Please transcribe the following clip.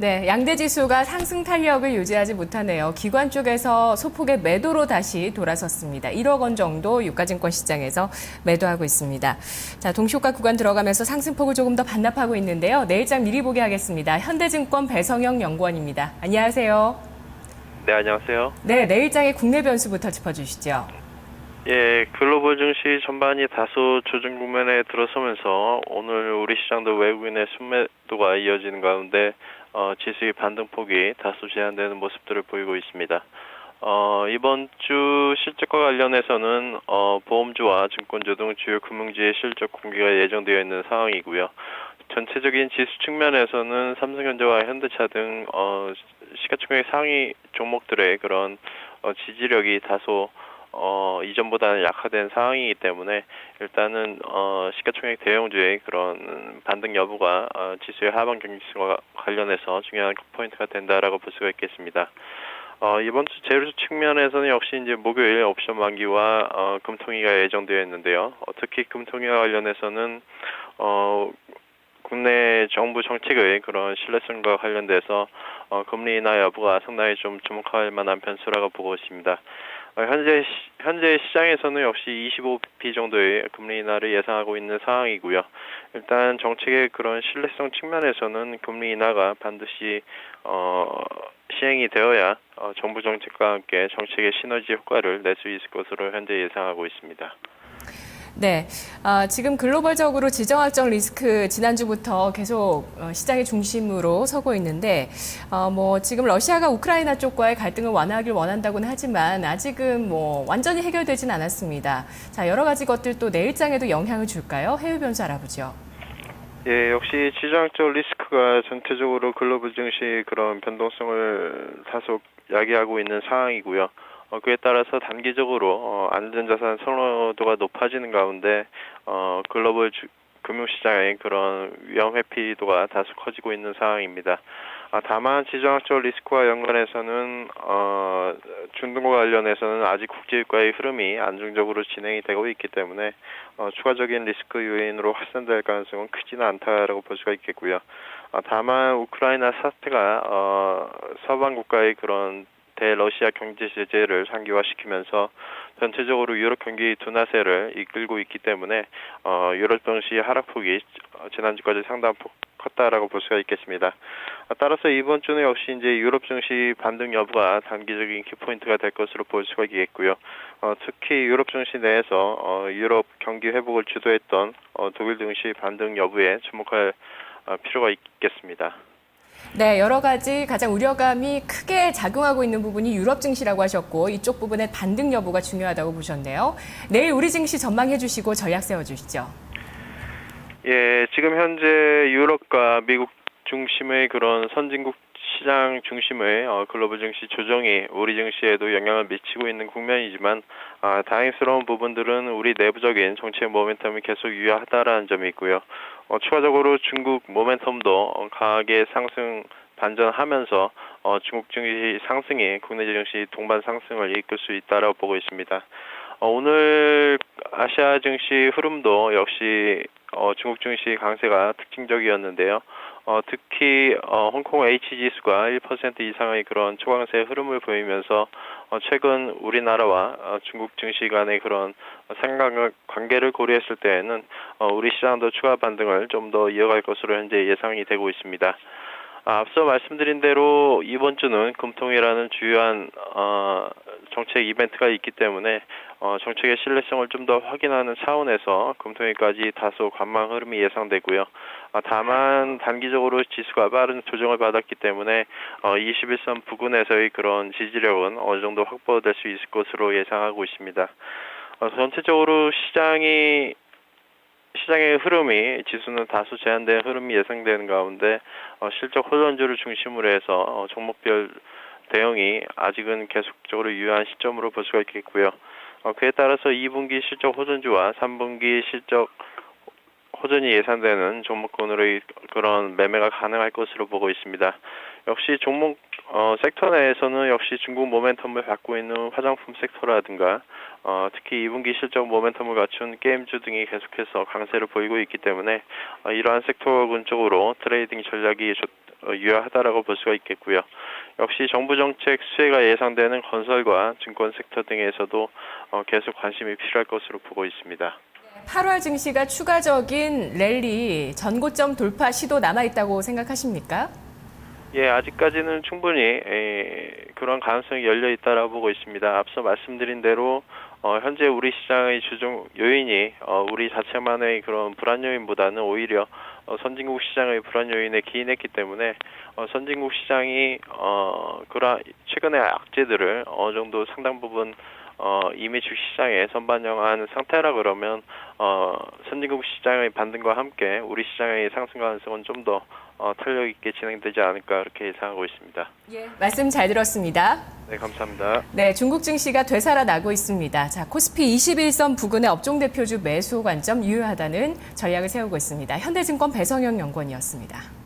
네, 양대 지수가 상승 탄력을 유지하지 못하네요. 기관 쪽에서 소폭의 매도로 다시 돌아섰습니다. 1억 원 정도 유가증권 시장에서 매도하고 있습니다. 자, 동시효과 구간 들어가면서 상승폭을 조금 더 반납하고 있는데요. 내일장 미리 보게 하겠습니다. 현대증권 배성영 연구원입니다. 안녕하세요. 네, 안녕하세요. 네, 내일장의 국내 변수부터 짚어주시죠. 예, 글로벌 증시 전반이 다소 조정 국면에 들어서면서 오늘 우리 시장도 외국인의 순매도가 이어지는 가운데 어, 지수의 반등폭이 다소 제한되는 모습들을 보이고 있습니다. 어, 이번 주 실적과 관련해서는 어, 보험주와 증권주 등 주요 금융지의 실적 공개가 예정되어 있는 상황이고요. 전체적인 지수 측면에서는 삼성전자와 현대차 등 어, 시가총액 상위 종목들의 그런 어, 지지력이 다소 어, 이전보다는 약화된 상황이기 때문에 일단은 어, 시가총액 대형주의 그런 반등 여부가 어, 지수의 하방 경직성과 관련해서 중요한 포인트가 된다라고 볼 수가 있겠습니다. 어, 이번 주 재료 측면에서는 역시 이제 목요일 옵션 만기와 어, 금통위가 예정되어 있는데요. 어, 특히 금통위와 관련해서는 어, 국내 정부 정책의 그런 신뢰성과 관련돼서 어, 금리 인하 여부가 상당히 좀 주목할 만한 변수라고 보고 있습니다. 어, 현재 시, 현재 시장에서는 역시 25p 정도의 금리 인하를 예상하고 있는 상황이고요. 일단 정책의 그런 신뢰성 측면에서는 금리 인하가 반드시 어, 시행이 되어야 어, 정부 정책과 함께 정책의 시너지 효과를 낼 수 있을 것으로 현재 예상하고 있습니다. 네, 아, 지금 글로벌적으로 지정학적 리스크 지난주부터 계속 어, 시장의 중심으로 서고 있는데, 어, 뭐 지금 러시아가 우크라이나 쪽과의 갈등을 완화하길 원한다고는 하지만 아직은 뭐 완전히 해결되진 않았습니다. 자, 여러 가지 것들 또 내일장에도 영향을 줄까요? 해외 변수 알아보죠. 예, 역시 지정학적 리스크가 전체적으로 글로벌 증시 그런 변동성을 다소 야기하고 있는 상황이고요. 어, 그에 따라서 단기적으로 어, 안전자산 선호도가 높아지는 가운데 어, 글로벌 주, 금융시장의 그런 위험 회피도가 다소 커지고 있는 상황입니다. 아, 다만 지정학적 리스크와 연관해서는 어, 중동과 관련해서는 아직 국제유가의 흐름이 안정적으로 진행이 되고 있기 때문에 어, 추가적인 리스크 요인으로 확산될 가능성은 크지는 않다라고 볼 수가 있겠고요. 아, 다만 우크라이나 사태가 어, 서방 국가의 그런 대러시아 경제 제재를 상기화시키면서 전체적으로 유럽 경기 둔화세를 이끌고 있기 때문에 어, 유럽 증시 하락폭이 지난주까지 상당 폭 컸다라고 볼 수가 있겠습니다. 아, 따라서 이번 주는 역시 이제 유럽 증시 반등 여부가 단기적인 키포인트가 될 것으로 볼 수가 있겠고요. 어, 특히 유럽 증시 내에서 어, 유럽 경기 회복을 주도했던 어, 독일 증시 반등 여부에 주목할 어, 필요가 있겠습니다. 네, 여러 가지 가장 우려감이 크게 작용하고 있는 부분이 유럽 증시라고 하셨고 이쪽 부분의 반등 여부가 중요하다고 보셨네요. 내일 우리 증시 전망해 주시고 전략 세워 주시죠. 예, 지금 현재 유럽과 미국 중심의 그런 선진국 시장 중심의 어, 글로벌 증시 조정이 우리 증시에도 영향을 미치고 있는 국면이지만 아, 다행스러운 부분들은 우리 내부적인 정책 모멘텀이 계속 유효하다라는 점이 있고요. 어, 추가적으로 중국 모멘텀도 어, 강하게 상승 반전하면서 어, 중국 증시 상승이 국내 증시 동반 상승을 이끌 수 있다라고 보고 있습니다. 어, 오늘 아시아 증시 흐름도 역시 어, 중국 증시 강세가 특징적이었는데요. 어, 특히 어, 홍콩 H 지수가 1% 이상의 그런 초강세 흐름을 보이면서 어, 최근 우리나라와 어, 중국 증시 간의 그런 상관 관계를 고려했을 때에는 어, 우리 시장도 추가 반등을 좀 더 이어갈 것으로 현재 예상이 되고 있습니다. 아, 앞서 말씀드린 대로 이번 주는 금통이라는 주요한 어, 정책 이벤트가 있기 때문에 어, 정책의 신뢰성을 좀 더 확인하는 차원에서 금통위까지 다소 관망 흐름이 예상되고요. 아, 다만 단기적으로 지수가 빠른 조정을 받았기 때문에 어, 21선 부근에서의 그런 지지력은 어느 정도 확보될 수 있을 것으로 예상하고 있습니다. 어, 전체적으로 시장이 시장의 흐름이 지수는 다소 제한된 흐름이 예상되는 가운데 어, 실적 호전주를 중심으로 해서 어, 종목별 대응이 아직은 계속적으로 유효한 시점으로 볼 수가 있겠고요. 어, 그에 따라서 2분기 실적 호전주와 3분기 실적 호전이 예상되는 종목군으로의 그런 매매가 가능할 것으로 보고 있습니다. 역시 종목 어, 섹터 내에서는 역시 중국 모멘텀을 갖고 있는 화장품 섹터라든가 어, 특히 2분기 실적 모멘텀을 갖춘 게임주 등이 계속해서 강세를 보이고 있기 때문에 어, 이러한 섹터군 쪽으로 트레이딩 전략이 좋, 어, 유효하다라고 볼 수가 있겠고요. 역시 정부 정책 수혜가 예상되는 건설과 증권 섹터 등에서도 어, 계속 관심이 필요할 것으로 보고 있습니다. 8월 증시가 추가적인 랠리 전고점 돌파 시도 남아 있다고 생각하십니까? 예, 아직까지는 충분히 에, 그런 가능성이 열려 있다라고 보고 있습니다. 앞서 말씀드린 대로 어, 현재 우리 시장의 주종 요인이 어, 우리 자체만의 그런 불안 요인보다는 오히려 어, 선진국 시장의 불안 요인에 기인했기 때문에 어, 선진국 시장이 어, 그런 최근의 악재들을 어느 정도 상당 부분 어, 이미 주시장에 선반영한 상태라 그러면 어, 선진국 시장의 반등과 함께 우리 시장의 상승 가능성은 좀 더 어, 탄력 있게 진행되지 않을까 그렇게 예상하고 있습니다. 예. 말씀 잘 들었습니다. 네, 감사합니다. 네, 중국 증시가 되살아나고 있습니다. 자, 코스피 21선 부근의 업종 대표주 매수 관점 유효하다는 전략을 세우고 있습니다. 현대증권 배성영 연구원이었습니다.